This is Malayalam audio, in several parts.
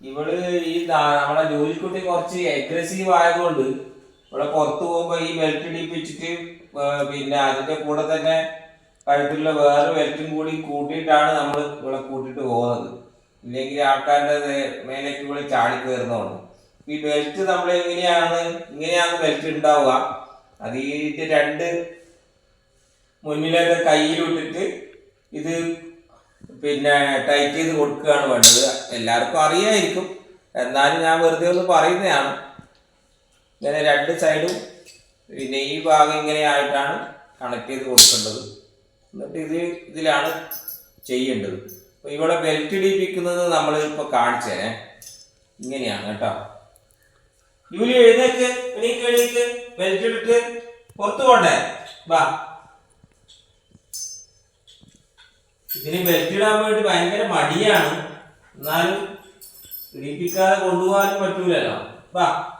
ഇവൾ ഈ നമ്മളെ ജോലിക്കുട്ടി കുറച്ച് അഗ്രസീവ് ആയതുകൊണ്ട് ഇവിടെ പുറത്തു പോകുമ്പോ ഈ ബെൽറ്റ് ഇടിപ്പിച്ചിട്ട് പിന്നെ അതിന്റെ കൂടെ തന്നെ കഴുത്തിലുള്ള വേറെ ബെൽറ്റും കൂടി കൂട്ടിയിട്ടാണ് നമ്മൾ ഇവിടെ കൂട്ടിട്ട് പോകുന്നത്. ഇല്ലെങ്കിൽ ആൾക്കാരുടെ മേലേക്ക് ഇവിടെ ചാടി കയറുന്നതാണ് ഈ ബെൽറ്റ് നമ്മൾ എങ്ങനെയാണ് ഇങ്ങനെയാണ് ബെൽറ്റ് ഉണ്ടാവുക അത് ഈ രണ്ട് മുന്നിലത്തെ കയ്യിലിട്ടിട്ട് ഇത് പിന്നെ ടൈറ്റ് ചെയ്ത് കൊടുക്കുകയാണ് വേണ്ടത്. എല്ലാവർക്കും അറിയായിരിക്കും. എന്നാലും ഞാൻ വെറുതെ ഒന്ന് പറയുന്നതാണ്. ഇങ്ങനെ രണ്ട് സൈഡും പിന്നെ ഈ ഭാഗം ഇങ്ങനെ ആയിട്ടാണ് കണക്ട് ചെയ്ത് കൊടുക്കേണ്ടത്. എന്നിട്ട് ഇത് ഇതിലാണ് ചെയ്യേണ്ടത്. അപ്പോൾ ഇവിടെ ബെൽറ്റ് ഇടിപ്പിക്കുന്നത് നമ്മൾ ഇപ്പോൾ കാണിച്ചേ. ഇങ്ങനെയാണ് കേട്ടോ. ജൂലി എഴുന്നേക്ക് എണീക്ക് എണീക്ക് ബെൽറ്റ് ഇട്ടിട്ട് പുറത്തു പോണ്ടേ? വാ. ഇതിന് ബെൽറ്റ് ഇടാൻ വേണ്ടി ഭയങ്കര മടിയാണ്. എന്നാലും ഇടിപ്പിക്കാതെ കൊണ്ടുപോകാനും പറ്റൂലല്ലോ. വാ.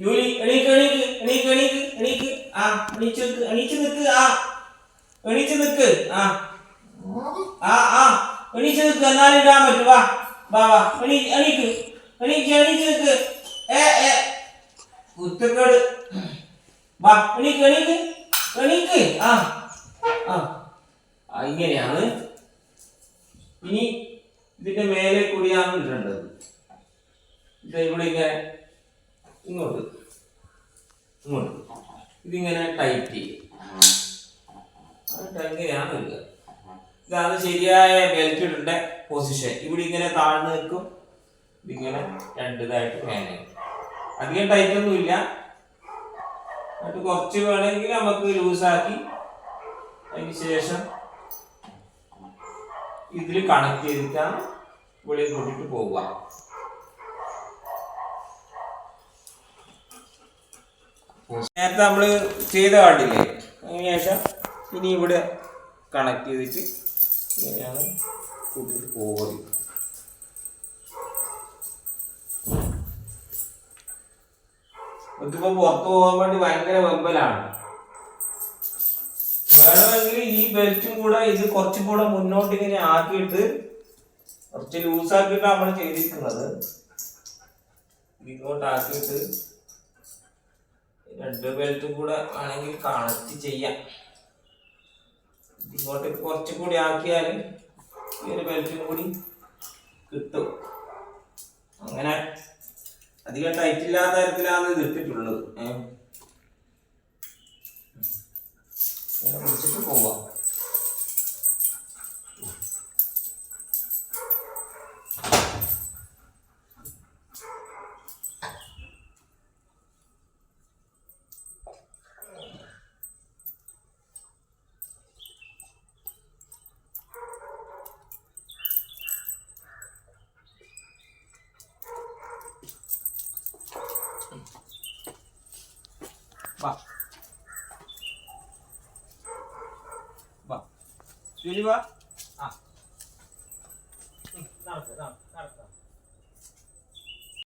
ജൂലി എണീക്ക് എണീക്ക് എണീക്ക് എണീക്ക് എണീക്ക്. ആ എണീച്ച് നിൽക്ക് എണീച്ച് നിൽക്ക് ആ. എണീച്ച് നിൽക്ക് ആ. ആ ആ. എണീച്ച് നിൽക്ക് എന്നാലും ഇടാൻ പറ്റും. വാ വാ വാ. എണീ എണീക്ക്. എണീക്ക് എണീച്ച് നിൽക്ക്. ഏ ഏ. കുത്തക്കേട്. വാ എണീക്ക് എണീക്ക് എണീക്ക്. ആ. ആ ഇങ്ങനെയാണ് ഇനി ഇതിന്റെ മേലെ കൂടിയാണ് ഇടേണ്ടത് ഇത് ഇവിടെ ഇങ്ങനെ ഇങ്ങോട്ട്. ഇങ്ങോട്ട്. ഇതിങ്ങനെ ടൈറ്റ് ചെയ്യും. ഇങ്ങനെയാണ് ഇതാണ് ശരിയായ ബെൽറ്റ് ഇടേണ്ട പൊസിഷൻ ഇവിടെ ഇങ്ങനെ താഴ്ന്നു നിൽക്കും. ഇതിങ്ങനെ രണ്ടിതായിട്ട് മേലെ അധികം ടൈറ്റ് ഒന്നും ഇല്ല. എന്നിട്ട് കുറച്ച് വേണമെങ്കിൽ നമുക്ക് ലൂസാക്കി അതിന് ശേഷം ഇതിൽ കണക്ട് ചെയ്തിട്ടാണ് വെളിയിൽ കൂട്ടിട്ട് പോവുക. നേരത്തെ നമ്മൾ ചെയ്ത കാട്ടില്ലേ അതിനുശേഷം ഇനി ഇവിടെ കണക്ട് ചെയ്തിട്ട് ഇങ്ങനെയാണ് കൂട്ടിട്ട് പോകുന്നത് ഇതിപ്പോ പുറത്തു പോകാൻ വേണ്ടി ഭയങ്കര വെമ്പലാണ്. വേണമെങ്കിൽ ഈ ബെൽറ്റും കൂടെ ഇത് കുറച്ചും കൂടെ മുന്നോട്ട് ഇങ്ങനെ ആക്കിയിട്ട് കുറച്ച് ലൂസാക്കിയിട്ട് നമ്മൾ ചെയ്തിരിക്കുന്നത്. ഇങ്ങോട്ട് ആക്കിയിട്ട് രണ്ട് ബെൽറ്റും കൂടെ വേണമെങ്കിൽ കണക്ട് ചെയ്യാം. ഇങ്ങോട്ട് കുറച്ചും കൂടി ആക്കിയാൽ ഈ ഒരു ബെൽറ്റും കൂടി കിട്ടും. അങ്ങനെ അധികം ടൈറ്റ് ഇല്ലാത്ത തരത്തിലാണ് ഇത് ഇട്ടിട്ടുള്ളത്. ഏഹ് ഇങ്ങനെ പിടിച്ചിട്ട് പോവാം വാ ശരി വാ ആ ഉം, നടക്ക് നടക്ക് നടക്ക്